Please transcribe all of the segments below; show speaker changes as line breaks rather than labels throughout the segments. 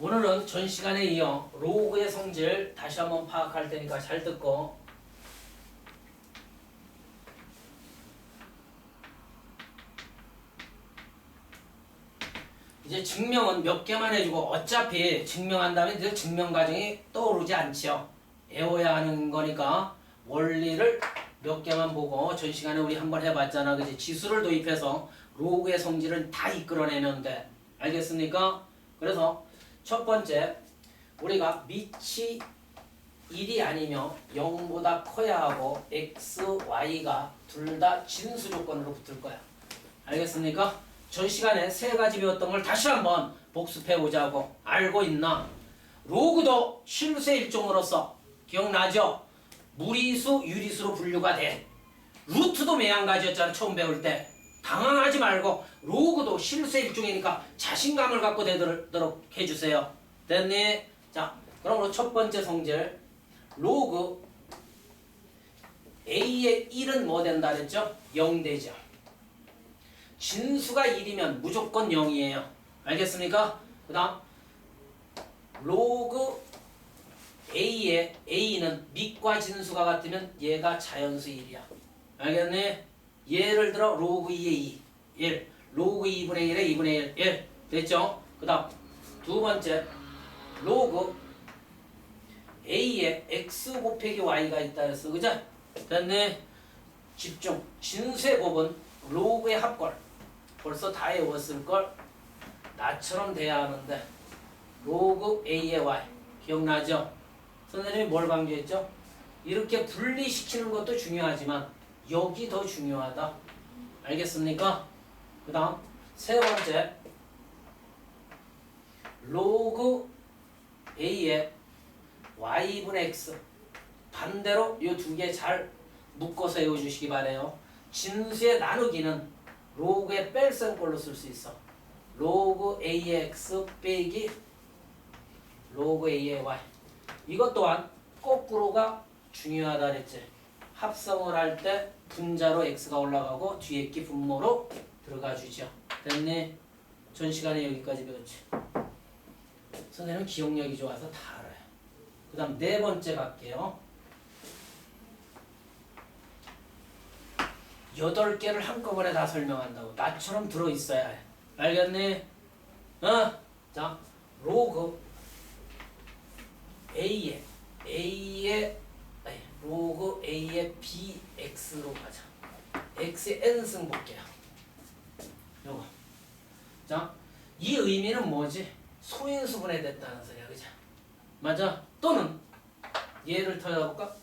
오늘은 전 시간에 이어 로그의 성질 다시 한번 파악할 테니까 잘 듣고 이제 증명은 몇 개만 해주고 어차피 증명한 다음에 늘 증명 과정이 떠오르지 않지요. 외워야 하는 거니까 원리를 몇 개만 보고 전 시간에 우리 한번 해봤잖아. 그지? 지수를 도입해서 로그의 성질은 다 이끌어내면 돼. 알겠습니까? 그래서 첫 번째 우리가 밑이 1이 아니며 0보다 커야 하고 x, y가 둘 다 진수 조건으로 붙을 거야. 알겠습니까? 전 시간에 세 가지 배웠던 걸 다시 한번 복습해 보자고 알고 있나? 로그도 실수의 일종으로서 기억나죠? 무리수, 유리수로 분류가 돼. 루트도 매한가지였잖아 처음 배울 때. 당황하지 말고 로그도 실수의 일종이니까 자신감을 갖고 되도록 해주세요. 됐니? 자, 그럼 첫 번째 성질 로그 A의 1은 뭐 된다 그랬죠? 0 되죠. 진수가 1이면 무조건 0이에요. 알겠습니까? 그 다음 로그 A의 A는 밑과 진수가 같으면 얘가 자연수 1이야. 알겠니? 예를 들어 로그 2의 2 1 로그 2분의 1의 2분의 1 1 됐죠? 그 다음 두 번째 로그 A에 X 곱하기 Y가 있다 그랬어 그죠? 됐네 집중 진수의 곱은 로그의 합걸 벌써 다 외웠을걸 나처럼 돼야 하는데 로그 A의 Y 기억나죠? 선생님이 뭘 강조했죠? 이렇게 분리시키는 것도 중요하지만 여기 더 중요하다 알겠습니까? 그 다음 세 번째 로그 A의 y분의 x 반대로 이 두 개 잘 묶어서 외워주시기 바래요. 진수의 나누기는 로그의 뺄셈 꼴로 쓸 수 있어. 로그 a의 x 빼기 로그 a의 y 이것 또한 거꾸로가 중요하다 그랬지. 합성을 할 때 분자로 x가 올라가고 뒤에 끼 분모로 들어가 주죠. 됐니? 전 시간에 여기까지 배웠지. 선생님은 기억력이 좋아서 다 알아요. 그 다음 네 번째 갈게요. 여덟 개를 한꺼번에 다 설명한다고. 나처럼 들어있어야 해. 알겠니? 어? 자, 로그 A의 아니, 로그 A의 BX로 가자. X의 N승 볼게요. 요거. 자, 이 의미는 뭐지? 소인수분해 됐다는 소리야, 그죠? 맞아? 또는 얘를 더 해볼까?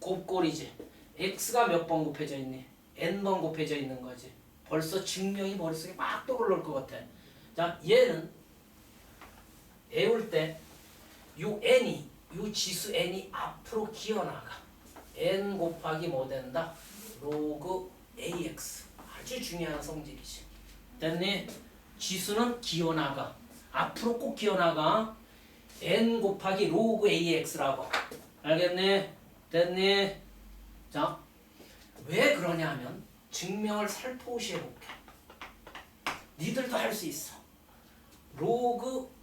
곱꼴이지. x가 몇 번 곱해져 있니? n번 곱해져 있는 거지. 벌써 증명이 머릿속에 막 떠오를 것 같아. 자, 얘는 애울 때 요 n이 요 지수 n이 앞으로 기어나가. n 곱하기 뭐 된다? 로그 ax. 아주 중요한 성질이지. 됐니? 지수는 기어나가. 앞으로 꼭 기어나가. n 곱하기 로그 ax라고. 알겠니? 됐니? 자, 왜 그러냐 하면 증명을 살포시 해볼게. 니들도 할 수 있어. 로그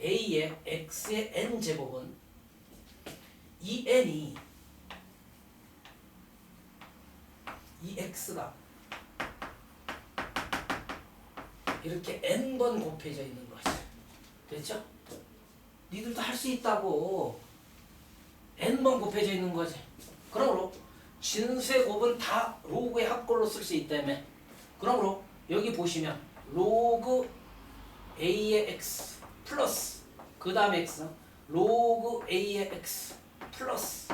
a의 x의 n 제곱은 이 n이 이 x가 이렇게 n번 곱해져 있는 거지. 됐죠? 니들도 할 수 있다고. n번 곱해져 있는 거지. 그러므로 진수의 곱은 다 로그의 합골로 쓸 수 있다며. 그러므로 여기 보시면 로그 a의 x 플러스 그 다음에 x 로그 a의 x 플러스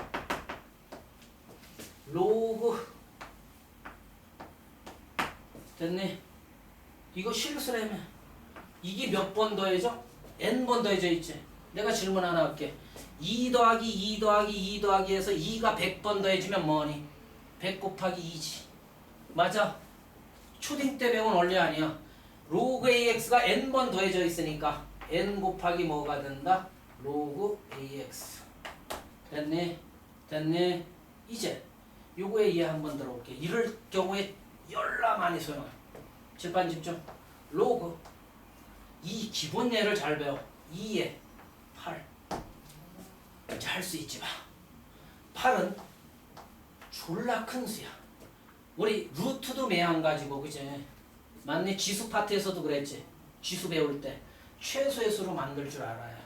로그 됐네. 이거 실수라며. 이게 몇 번 더해져? n번 더해져 있지. 내가 질문 하나 할게. 2 더하기 2 더하기 2 더하기 해서 2가 100번 더해지면 뭐니? 100 곱하기 2지. 맞아. 초딩 때 배운 원리 아니야. 로그 AX가 n번 더해져 있으니까 n 곱하기 뭐가 된다? 로그 AX. 됐니? 됐니? 이제 요거에 이해 한번 들어볼게. 이럴 경우에 열나 많이 소용해. 칠판 집중. 로그 2 기본 예를 잘 배워. 2에 8. 이제 할 수 있지 마. 8은 졸라 큰 수야. 우리 루트도 매한 가지고 그제 맞네 지수 파트에서도 그랬지. 지수 배울 때 최소의 수로 만들 줄 알아야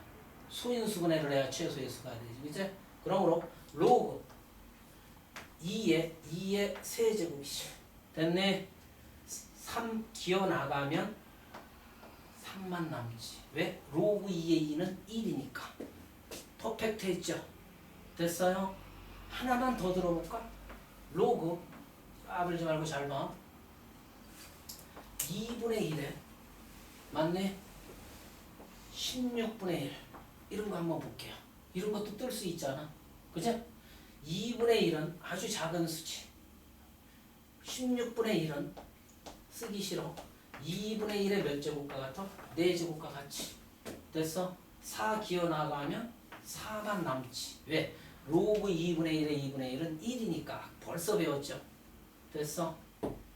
소인수분해를 해야 최소의 수가 되지. 그제 그러므로 로그 2에 2의 세제곱이지. 됐네. 3 기어 나가면 3만 남지. 왜? 로그 2의 2는 1이니까. 퍼펙트 했죠? 됐어요? 하나만 더 들어볼까? 로그 까불지 말고 잘 봐. 2분의 1에 맞네? 16분의 1 이런 거 한번 볼게요. 이런 것도 뜰 수 있잖아. 그죠? 2분의 1은 아주 작은 수치. 16분의 1은 쓰기 싫어. 2분의 1의 몇 제곱과 같아? 4제곱과 같이. 됐어? 4 기어 나가면 4만 남지. 왜? 로그 2분의 1의 2분의 1은 1이니까 벌써 배웠죠? 됐어?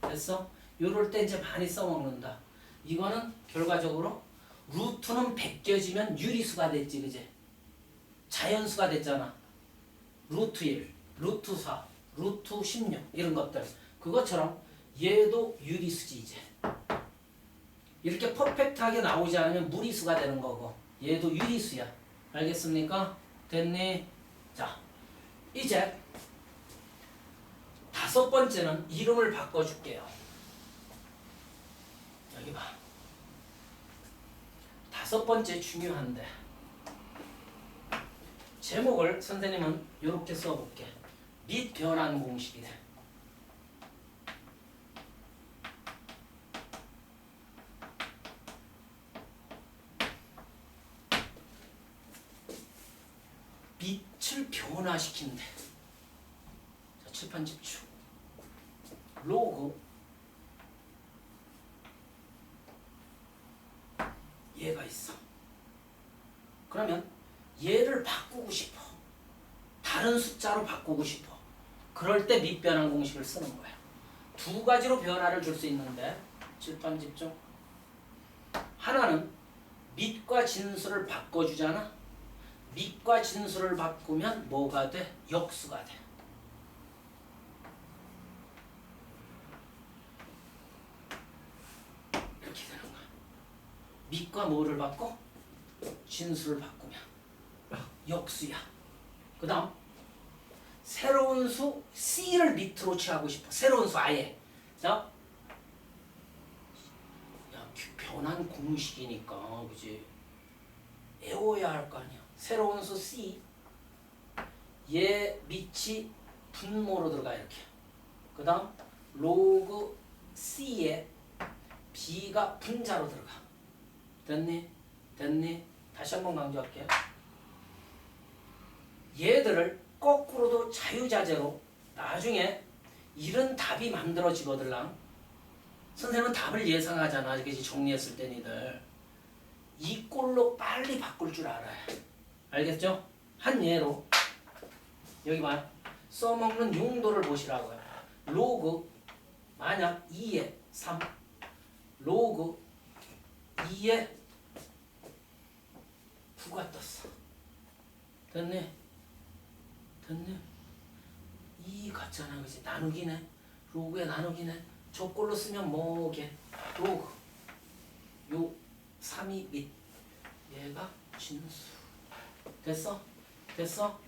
됐어? 요럴 때 이제 많이 써먹는다. 이거는 결과적으로 루트는 베껴지면 유리수가 됐지, 그제? 자연수가 됐잖아. 루트 1, 루트 4, 루트 16 이런 것들. 그것처럼 얘도 유리수지 이제. 이렇게 퍼펙트하게 나오지 않으면 무리수가 되는 거고 얘도 유리수야. 알겠습니까? 됐니? 자, 이제 다섯 번째는 이름을 바꿔줄게요. 여기 봐. 다섯 번째 중요한데 제목을 선생님은 이렇게 써볼게. 및 변환 공식이래. 빛을 변화시킨대. 자, 칠판 집중. 로그 얘가 있어. 그러면 얘를 바꾸고 싶어. 다른 숫자로 바꾸고 싶어. 그럴 때 밑변환 공식을 쓰는 거야. 두 가지로 변화를 줄 수 있는데 칠판 집중. 하나는 밑과 진수를 바꿔주잖아. 밑과 진수를 바꾸면 뭐가 돼? 역수가 돼. 이렇게 되는 거야. 밑과 뭐를 바꿔? 진수를 바꾸면 역수야. 그 다음 새로운 수 C를 밑으로 취하고 싶어. 새로운 수 아예. 자, 야, 그 변환 공식이니까 그지? 외워야 할 거 아니야. 새로운 수 C 얘 밑이 분모로 들어가 이렇게. 그 다음 로그 C에 B가 분자로 들어가. 됐니? 됐니? 다시 한번 강조할게요. 얘들을 거꾸로도 자유자재로 나중에 이런 답이 만들어지거들랑 선생님은 답을 예상하잖아. 이렇게 정리했을 때 니들. 이 꼴로 빨리 바꿀 줄 알아요. 알겠죠? 한 예로 여기 봐 써먹는 용도를 보시라고요. 로그 만약 2에 3 로그 2에 9가 떴어. 됐네? 됐네? 2 같잖아. 그지? 나누기네. 로그에 나누기네. 저 꼴로 쓰면 뭐게? 로그 요 3이 밑 얘가 진수 됐어? 됐어?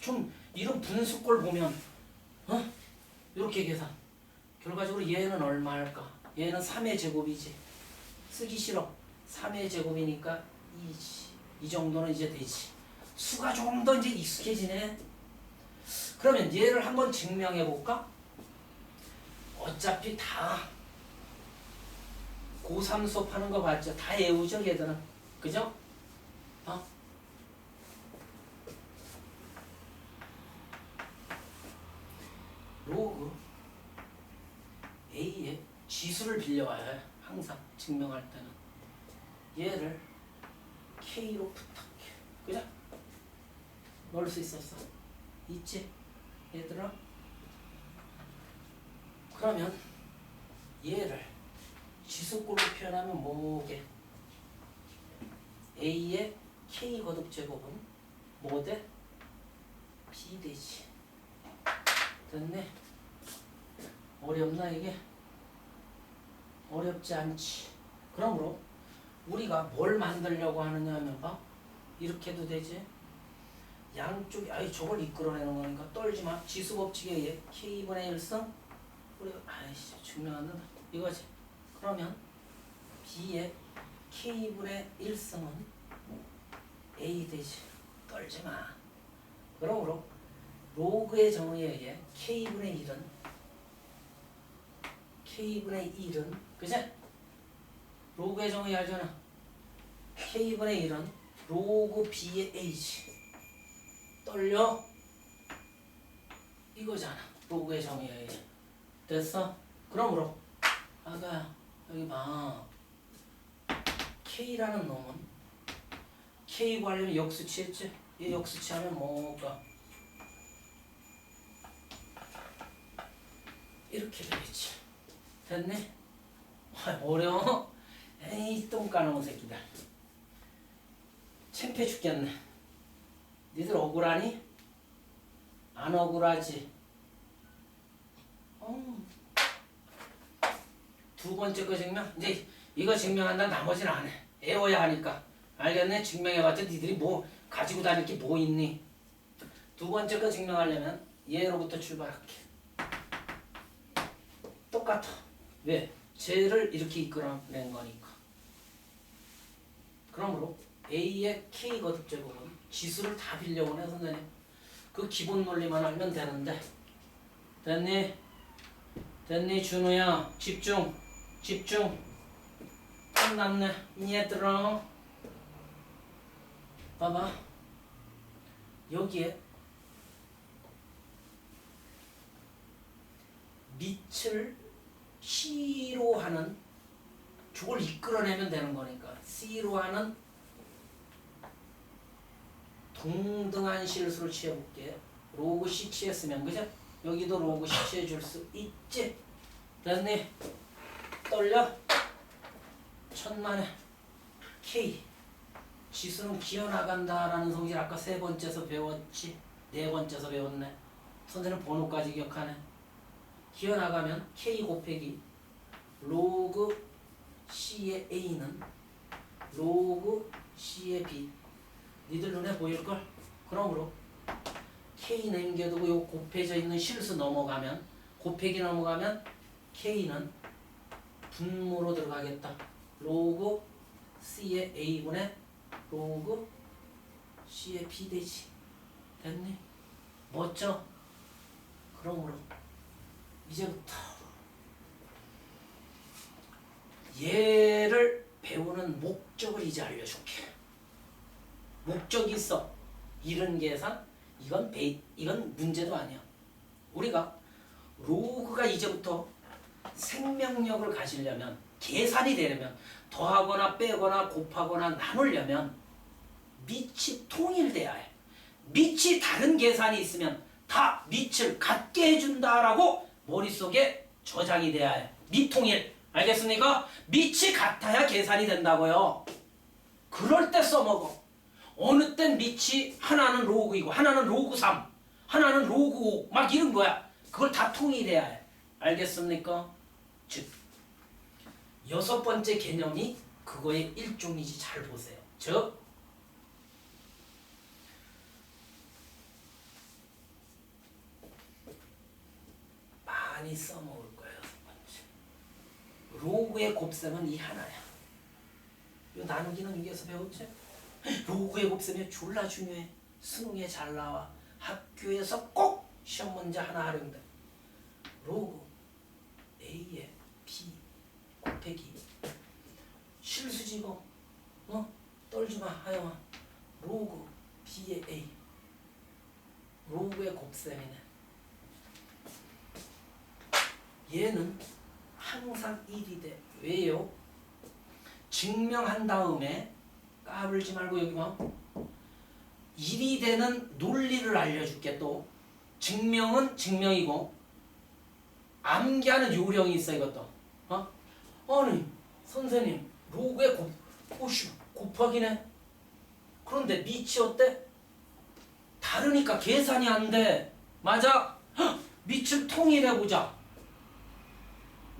좀 이런 분수꼴 보면 어? 이렇게 계산 결과적으로 얘는 얼마일까? 얘는 3의 제곱이지 쓰기 싫어 3의 제곱이니까 2지 이 정도는 이제 되지 수가 조금 더 이제 익숙해지네 그러면 얘를 한번 증명해 볼까? 어차피 다 고3 수업 하는 거 봤죠? 다 외우죠 얘들은 그죠? 어? 로그 A의 지수를 빌려와야 해 항상 증명할 때는 얘를 K로 부탁해 그죠? 넣을 수 있었어 있지? 얘들아 그러면 얘를 지수꼴로 표현하면 뭐게? A의 K 거듭 제곱은 뭐 돼? B 되지. 됐네. 어렵나 이게? 어렵지 않지. 그러므로 우리가 뭘 만들려고 하느냐 하면 봐. 이렇게 도 되지. 양쪽이 아이 저걸 이끌어내는 거니까 떨지 마. 지수 법칙에 의해 K분의 1승 우리 아이씨 증명 안 된다. 이거지. 그러면 B의 K분의 1승은 A 되지. 떨지 마. 그러므로 로그의 정의에 의해 K분의 1은 K분의 1은 그지? 로그의 정의 알잖아. K분의 1은 로그 B의 A지. 떨려? 이거잖아. 로그의 정의에 의해. 됐어? 그러므로 아가 여기 봐. K라는 놈은 K 구하려면 역수치 했지? 얘 역수치 하면 뭐가? 이렇게 되겠지. 됐네? 아, 어려워? 에이 똥 까놓은 새끼들. 창피해 죽겠네. 니들 억울하니? 안 억울하지? 어. 두 번째 거 증명? 이제 이거 증명한다 나머지는 안 해. 애워야 하니까. 알겠네? 증명해봤자 니들이 뭐 가지고 다닐 게 뭐 있니? 두 번째 거 증명하려면 얘로부터 출발할게. 똑같아. 왜? 쟤를 이렇게 이끌어낸 거니까. 그러므로 A의 K 거듭 제곱은 지수를 다 빌려오네 선생님. 그 기본 논리만 알면 되는데. 됐니? 됐니 준우야 집중 집중 끝났네 얘들아 봐봐 여기에 밑을 C로 하는 저걸 이끌어내면 되는 거니까 C로 하는 동등한 실수를 취해볼게 로그 C 취했으면 그죠? 여기도 로그 C 취해줄 수 있지? 됐니? 떨려? 천만에 K 지수는 기어나간다라는 성질 아까 세 번째서 배웠지? 네 번째서 배웠네 선생님 번호까지 기억하네 기어나가면 K 곱하기 로그 C의 A는 로그 C의 B 니들 눈에 보일걸? 그러므로 K 남겨두고 요 곱해져 있는 실수 넘어가면 곱하기 넘어가면 K는 분모로 들어가겠다 로그 C의 A분의 로그 C의 B 되지 됐니? 멋져? 그러므로 이제부터 얘를 배우는 목적을 이제 알려줄게. 목적이 있어. 이런 계산, 이건 배, 이건 문제도 아니야. 우리가 로그가 이제부터 생명력을 가지려면 계산이 되려면 더하거나 빼거나 곱하거나 나누려면 밑이 통일돼야 해. 밑이 다른 계산이 있으면 다 밑을 같게 해준다라고 머릿속에 저장이 돼야 해. 밑통일. 알겠습니까? 밑이 같아야 계산이 된다고요. 그럴 때 써먹어. 어느 땐 밑이 하나는 로그이고 하나는 로그 3, 하나는 로그 5, 막 이런 거야. 그걸 다 통일해야 해. 알겠습니까? 즉, 여섯 번째 개념이 그거의 일종이지 잘 보세요. 즉, 많이 번째. 로그의 곱셈은 이 하나야. 이 나누기는 여기에서 배웠지? 로그의 곱셈이 졸라 중요해. 수능에 잘 나와. 학교에서 꼭 시험 문제 하나 하려는데 로그 A의 B 곱하기 실수지고 어? 떨지마 하영아 로그 B의 A 로그의 곱셈이네 얘는 항상 1이 돼 왜요? 증명한 다음에 까불지 말고 여기 봐 1이 되는 논리를 알려줄게 또 증명은 증명이고 암기하는 요령이 있어 이것도 어? 아니 선생님 로그에 곱, 오씨 곱하기네 그런데 밑이 어때? 다르니까 계산이 안 돼. 맞아? 헉, 밑을 통일해 보자.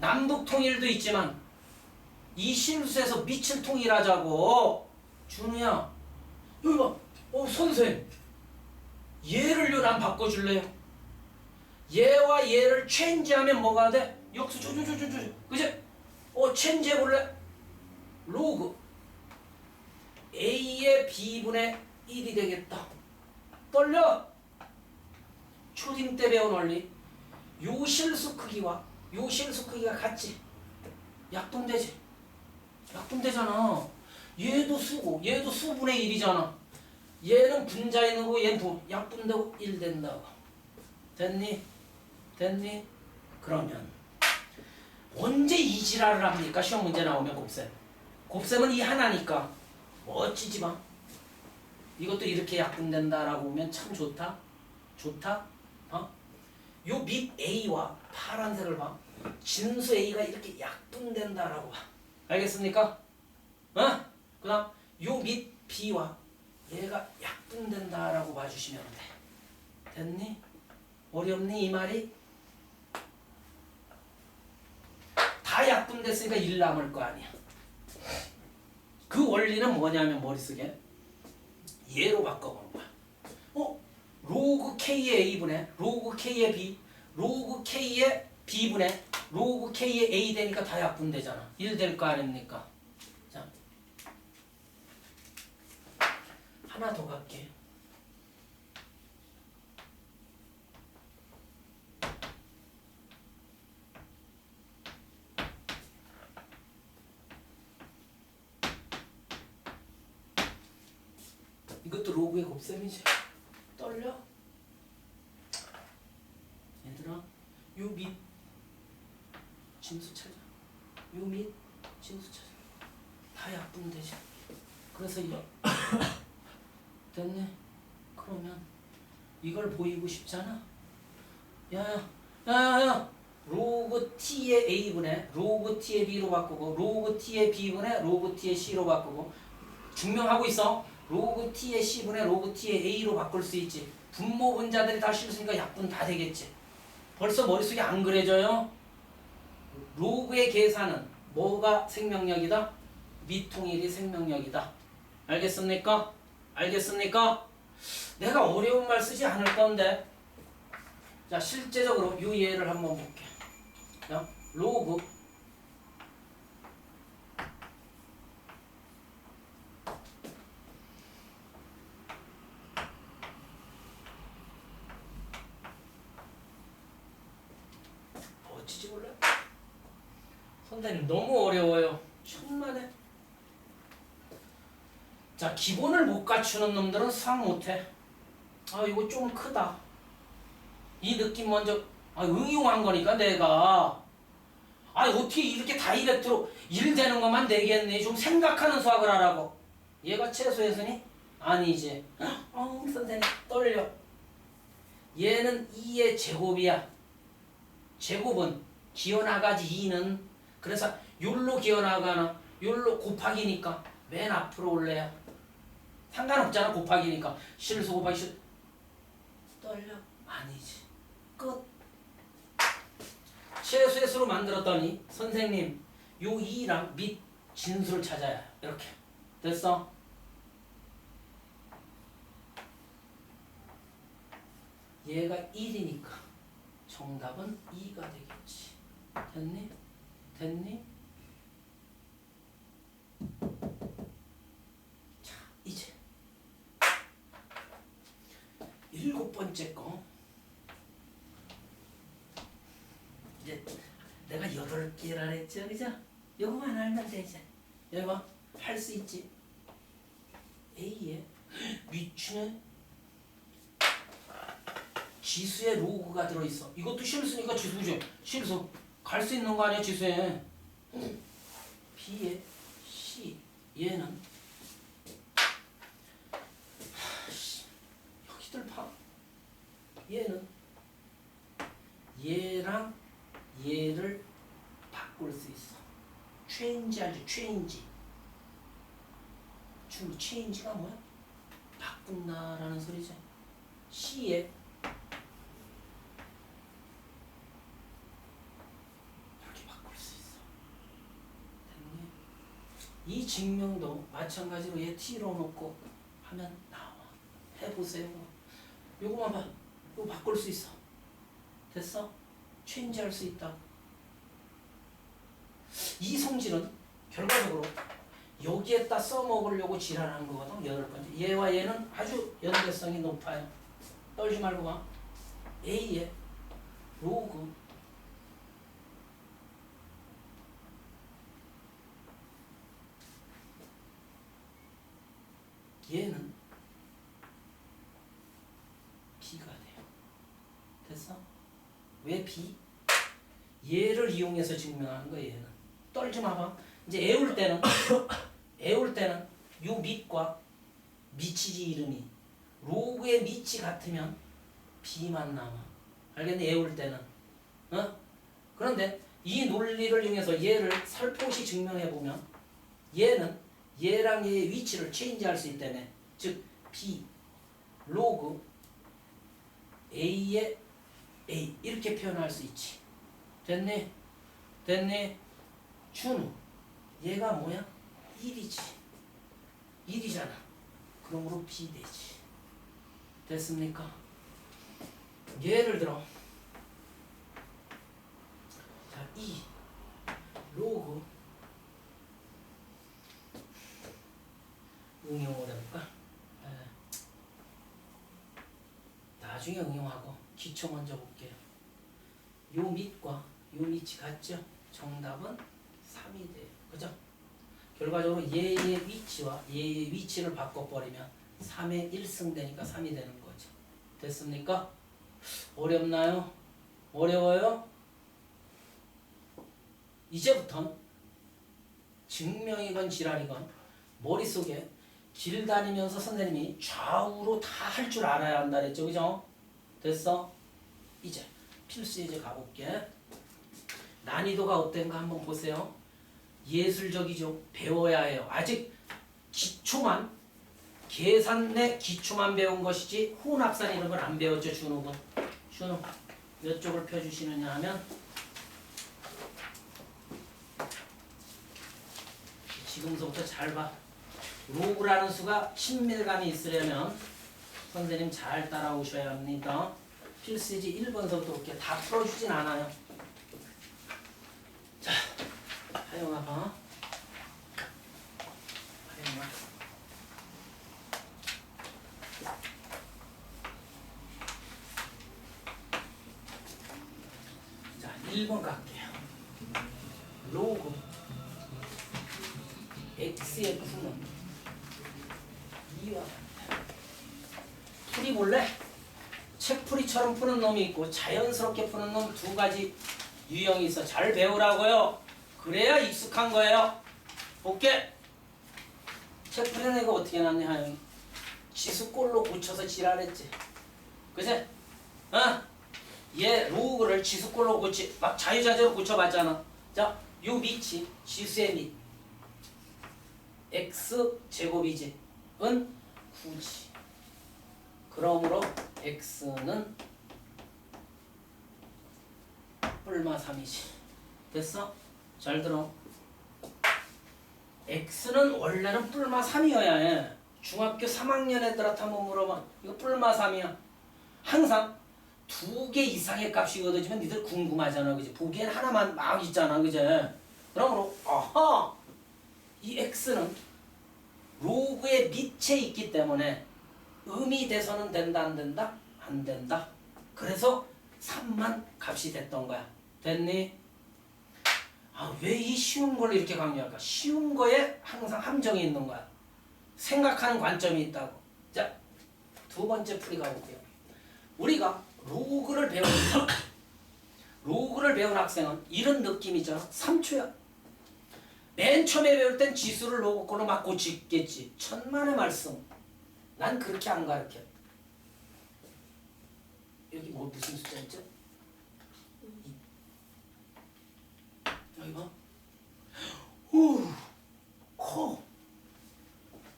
남북 통일도 있지만 이 실수에서 밑을 통일하자고. 준우야, 여기 봐. 어 선생. 얘를요 난 바꿔줄래요. 얘와 얘를 체인지하면 뭐가 돼? 역수 저저저저저 그지? 어 체인지해 볼래? 로그 A의 B분의 1이 되겠다. 떨려. 초딩 때 배운 원리. 요 실수 크기와 요 실수 크기가 같지. 약분되지. 약분되잖아. 얘도 수고, 얘도 수분의 1이잖아. 얘는 분자 있는 거, 얘는 분, 약분되고 1 된다고. 됐니? 됐니? 그러면 언제 이 지랄을 합니까? 시험 문제 나오면 곱셈. 곱셈은 이 하나니까 멋지지 마. 이것도 이렇게 약분된다라고 보면 참 좋다. 좋다. 어? 요밑 A와 파란색을 봐. 진수 A가 이렇게 약분된다라고 봐. 알겠습니까? 어? 그 다음 요 밑 B와 얘가 약분된다라고 봐주시면 돼. 됐니? 어렵니 이 말이? 다 약분됐으니까 1 남을 거 아니야. 그 원리는 뭐냐면 머릿속에 얘로 바꿔보는 거야. 어? 로그 K의 A분의 로그 K의 B 로그 K의 B분의 로그 K의 A 되니까 다 약분되잖아. 1 될 거 아닙니까? 자. 하나 더 갈게. 이것도 로그의 곱셈이지. 떨려? 얘들아, 요 밑 진수 찾아. 요 밑 진수 찾아. 다 약분 되지. 그래서 이 됐네. 그러면 이걸 보이고 싶잖아. 야야, 야야야. 로그 t의 a분의 로그 t의 b로 바꾸고 로그 t의 b분의 로그 t의 c로 바꾸고 증명하고 있어. 로그 t의 c분의 로그 t의 a로 바꿀 수 있지. 분모 분자들이 다 실수니까 약분 다 되겠지. 벌써 머릿속에 안 그려져요? 로그의 계산은 뭐가 생명력이다? 미통일이 생명력이다. 알겠습니까? 알겠습니까? 내가 어려운 말 쓰지 않을 건데. 자, 실제적으로 이 예를 한번 볼게. 자, 로그 어찌지 몰라? 선생님 너무 어려워요. 천만에. 자 기본을 못 갖추는 놈들은 수학 못해. 아 이거 좀 크다. 이 느낌 먼저 아, 응용한 거니까 내가. 아 어떻게 이렇게 다이렉트로 일 되는 것만 내겠니? 좀 생각하는 수학을 하라고. 얘가 최소했으니 아니지. 어 선생님 떨려. 얘는 2의 제곱이야. 제곱은 기어나가지 2는 그래서 욜로 기어나가나 욜로 곱하기니까 맨 앞으로 올래야 상관없잖아 곱하기니까 실수 곱하기 실 떨려 아니지 끝 최수의 수로 만들었더니 선생님 요 2랑 밑 진수를 찾아야 해. 이렇게 됐어 얘가 1이니까 정답은 2가 되겠지. 됐니? 됐니? 자, 이제 일곱 번째 거. 이제 내가 여덟 개라 했죠, 그죠? 요거만 알면 되지. 여기 봐, 할 수 있지. A에 위치는 지수에 로그가 들어있어. 이것도 실수니까 지수죠. 실수. 갈 수 있는 거 아니야, 지수에. B에 C. 얘는 하씨, 여기들 봐. 얘는 얘랑 얘를 바꿀 수 있어. 체인지 알지? 체인지. 주 체인지가 뭐야? 바꾼다라는 소리죠. C에 이렇게 바꿀 수 있어. 됐니? 이 증명도 마찬가지로 얘 T로 놓고 하면 나와. 해보세요. 요거만 봐. 이거 바꿀 수 있어. 됐어? 체인지 할 수 있다. 이 성질은 결과적으로 여기에다 써먹으려고 지랄하는 거거든. 여덟 번째. 얘와 얘는 아주 연대성이 높아요. 떨지 말고 봐. A의 로그 얘는 B가 돼요. 됐어? 왜 B? 얘를 이용해서 증명하는 거야 얘는. 떨지 마봐. 이제 애울 때는 애울 때는 요 밑과 밑이지 이름이 로그의 밑이 같으면 B만 남아. 알겠니? 애울 때는. 어? 그런데 이 논리를 이용해서 얘를 살포시 증명해 보면 얘는 얘랑 얘의 위치를 체인지할 수 있다며. 즉 B 로그 A의 A 이렇게 표현할 수 있지. 됐니? 됐니? 준우 얘가 뭐야? 1이지 1이잖아 그러므로 B 되지 됐습니까? 예를 들어 자, 2 로그 응용을 해볼까? 에. 나중에 응용하고 기초 먼저 볼게요 요 밑과 요 밑이 같죠? 정답은 3이 돼요. 그죠? 결과적으로 얘의 위치와 얘의 위치를 바꿔버리면 3의 1승 되니까 3이 되는 거죠. 됐습니까? 어렵나요? 어려워요? 이제부턴 증명이건 지랄이건 머릿속에 길 다니면서 선생님이 좌우로 다 할 줄 알아야 한다 그랬죠. 그죠? 됐어? 이제 필수 이제 가볼게. 난이도가 어땠가 한번 보세요. 예술적이죠. 배워야 해요. 아직 기초만 계산 내 기초만 배운 것이지 혼합산 이런 건안 배웠죠. 준호군. 준호 몇 쪽을 펴주시느냐 하면 지금서부터 잘 봐. 로그라는 수가 친밀감이 있으려면 선생님 잘 따라오셔야 합니다. 필수지 1번서부터 이렇게 다 풀어주진 않아요. 자, 하영아 봐. 하영아. 자, 1번 갈게요. 로그 x의 푸는 2와 같다. 풀이 볼래? 책풀이처럼 푸는 놈이 있고 자연스럽게 푸는 놈 두 가지 유형이 있어. 잘 배우라고요. 그래야 익숙한 거예요. 볼게. 책풀이는 이거 어떻게 났니 하영이? 지수꼴로 고쳐서 지랄했지. 그지? 어? 얘 로그를 지수꼴로 고치 막 자유자재로 고쳐봤잖아. 자, 요 밑이 지수의 밑. x 제곱이지. 은 9지. 그러므로 x는 뿔마 3이지. 됐어? 잘 들어. x는 원래는 뿔마 3이어야 해. 중학교 3학년 애들한테 한번 물어봐. 이거 뿔마 3이야. 항상 두 개 이상의 값이 얻어지면 니들 궁금하잖아. 그지? 보기엔 하나만 막 있잖아. 그지? 그러므로 아하! 이 x는 로그의 밑에 있기 때문에 음이 돼서는 된다 안 된다? 안 된다. 그래서 3만 값이 됐던 거야. 됐니? 아, 왜 이 쉬운 걸 이렇게 강조할까? 쉬운 거에 항상 함정이 있는 거야. 생각하는 관점이 있다고. 자, 두 번째 풀이 가볼게요. 우리가 로그를 배운 로그를 배운 학생은 이런 느낌이잖아. 3초야. 맨 처음에 배울 땐 지수를 로그 걸로 막 고치겠지. 천만의 말씀. 난 그렇게 안 가르쳐. 여기 뭐 무슨 숫자 있죠? 이. 여기 봐. 오, 커.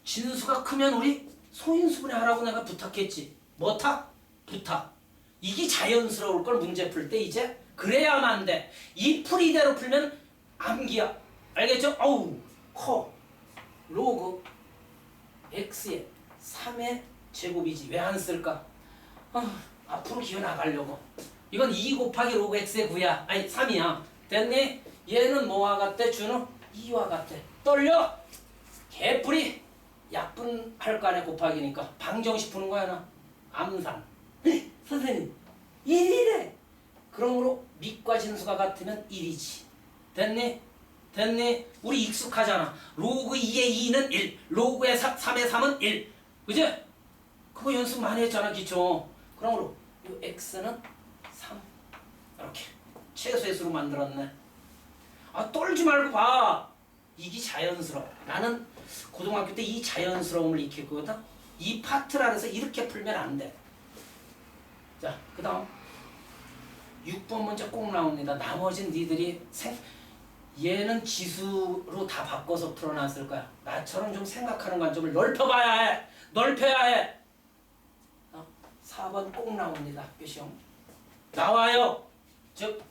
진수가 크면 우리 소인수분해 하라고 내가 부탁했지. 뭐 탁? 부탁. 이게 자연스러울 걸 문제 풀 때 이제 그래야만 돼. 이 풀이대로 풀면 암기야. 알겠죠? 어우 커 로그 x의 3의 제곱이지 왜 안 쓸까? 아, 앞으로 기어 나가려고. 이건 2 곱하기 로그 x의 9야. 아니 3이야. 됐니? 얘는 뭐와 같대? 준호? 2와 같대. 떨려? 개뿔이 거 아니야 곱하기니까 방정식 푸는 거야 나. 암산. 에? 선생님 1이래. 그러므로 밑과 진수가 같으면 1이지. 됐니? 됐니? 우리 익숙하잖아. 로그 2의 2는 1, 로그의 3, 의 3은 1. 그지? 그거 연습 많이 했잖아, 기초. 그러므로 이 x는 3. 이렇게 최소의 수로 만들었네. 아, 떨지 말고 봐. 이게 자연스러워. 나는 고등학교 때 이 자연스러움을 익혔거든. 이 파트라 해서 이렇게 풀면 안 돼. 자, 그 다음 6번 문제 꼭 나옵니다. 나머진 니들이 생, 얘는 지수로 다 바꿔서 풀어놨을 거야. 나처럼 좀 생각하는 관점을 넓혀봐야 해. 넓혀야 해. 어? 4번 꼭 나옵니다. 학교 시험. 나와요. 즉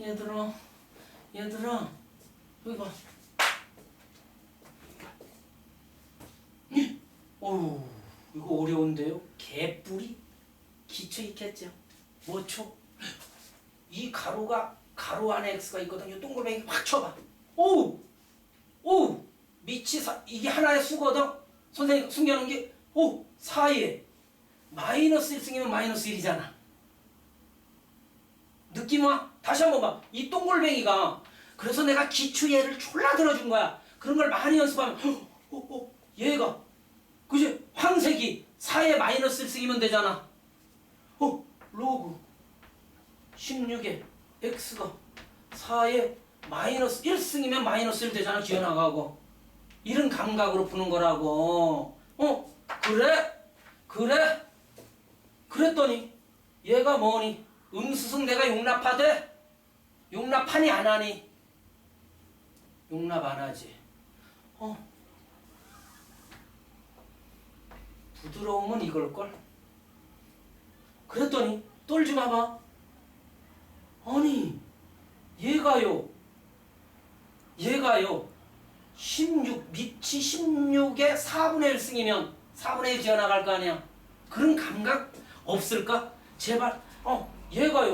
얘들아 얘들아 봐 어우 이거 어려운데요? 개뿔이? 기초 익혔죠? 뭐초? 이 가로가 가로 안에 x가 있거든요. 동글뱅이 확 쳐봐. 오우 오우 밑이 사, 이게 하나의 수거든? 선생님 숨겨놓은 게오 사이에. 마이너스 1승이면 마이너스 1이잖아. 느낌 와? 다시 한번 봐. 이 동글뱅이가 그래서 내가 기초 예를 졸라 들어준 거야. 그런 걸 많이 연습하면 어, 어, 어, 얘가 4에 마이너스 1승이면 되잖아. 어, 로그 16에 x가 4에 마이너스 1승이면 마이너스 1 되잖아. 기어나가고. 이런 감각으로 푸는 거라고. 어, 그래? 그래? 그랬더니 얘가 뭐니? 음수승 내가 용납하되 용납하니 안 하니 용납 안 하지 어 부드러움은 이걸걸? 그랬더니 떨지 마봐. 아니 얘가요. 얘가요. 16 밑이 16에 4분의 1승이면 4분의 1 지어나갈 거 아니야. 그런 감각 없을까? 제발. 어 얘가요